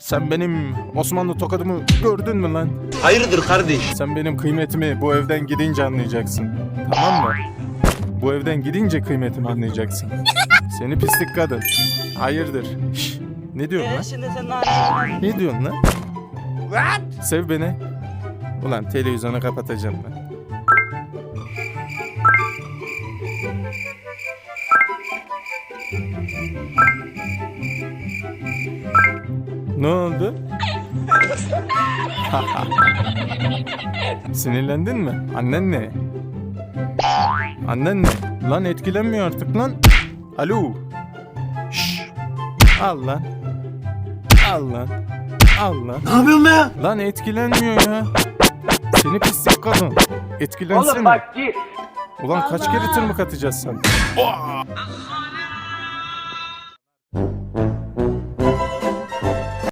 Sen benim Osmanlı tokadımı gördün mü lan? Hayırdır kardeş? Sen benim kıymetimi bu evden gidince anlayacaksın. Tamam mı? Bu evden gidince kıymetimi anlayacaksın. Seni pislik kadın. Hayırdır? Şş, ne diyorsun Ee, lan? şimdi sen ne diyorsun lan? Sev beni. Ulan televizyonu kapatacağım ben. Ne oldu? Sinirlendin mi? Annen ne? Annen ne? Lan etkilenmiyor artık lan. Alo. Şşş. Al lan. Al lan. Al lan. Ne yapıyorsun be? Lan etkilenmiyor ya. Seni pislik kadın. Etkilensene. Oğlum bak git. Ulan kaç kere tırmık atacağız sen?